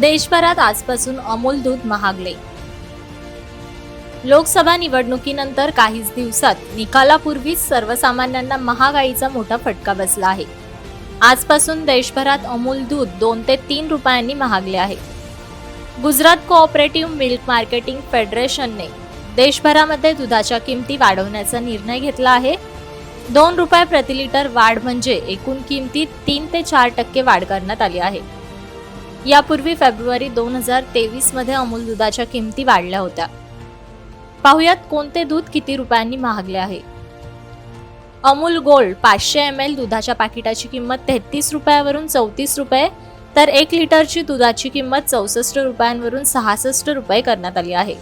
देशभरात आजपासून अमूल दूध महागले. लोकसभा निवडणुकीनंतर काहीच दिवसात निकालापूर्वीच सर्वसामान्यांना महागाईचा मोठा फटका बसला आहे. आजपासून देशभरात अमूल दूध दोन ते तीन रुपयांनी महागले आहे गुजरात कोऑपरेटिव्ह मिल्क मार्केटिंग फेडरेशनने देशभरामध्ये दुधाच्या किमती वाढवण्याचा निर्णय घेतला आहे. दोन रुपये प्रति लिटर वाढ म्हणजे एकूण किमतीत तीन ते चार टक्के वाढ करण्यात आली आहे. यापूर्वी फेब्रुवारी दोन हजार तेवीसमध्ये अमूल दुधाच्या किमती वाढल्या होत्या. पाहुयात कोणते दूध किती रुपयांनी महागले आहे? अमूल गोल्ड पाचशे एम एल दुधाच्या पाकिटाची किंमत तेहतीस रुपयावरून चौतीस रुपये तर एक लिटरची दुधाची किंमत चौसष्ट रुपयांवरून सहासष्ट रुपये करण्यात आली आहे.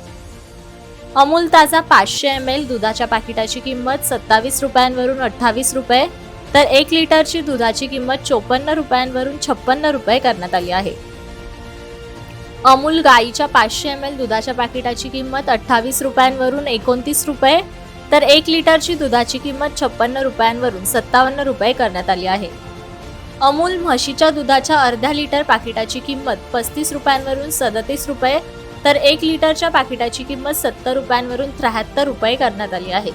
अमूल ताजा पाचशे एम एल दुधाच्या पाकिटाची किंमत सत्तावीस रुपयांवरून अठ्ठावीस रुपये तर एक लिटरची दुधाची किंमत चोपन्न रुपयांवरून छप्पन्न रुपये करण्यात आली आहे. अमूल गाईच्या पाचशे एम एल दुधाच्या पाकिटाची किंमत अठ्ठावीस रुपयांवरून एकोणतीस रुपये तर एक लिटरची दुधाची किंमत छप्पन्न रुपयांवरून सत्तावन्न रुपये करण्यात आली आहे. अमूल म्हशीच्या दुधाच्या अर्ध्या लिटर पाकिटाची किंमत पस्तीस रुपयांवरून सदतीस रुपये तर एक लिटरच्या पाकिटाची किंमत सत्तर रुपयांवरून त्र्याहत्तर रुपये करण्यात आली आहे.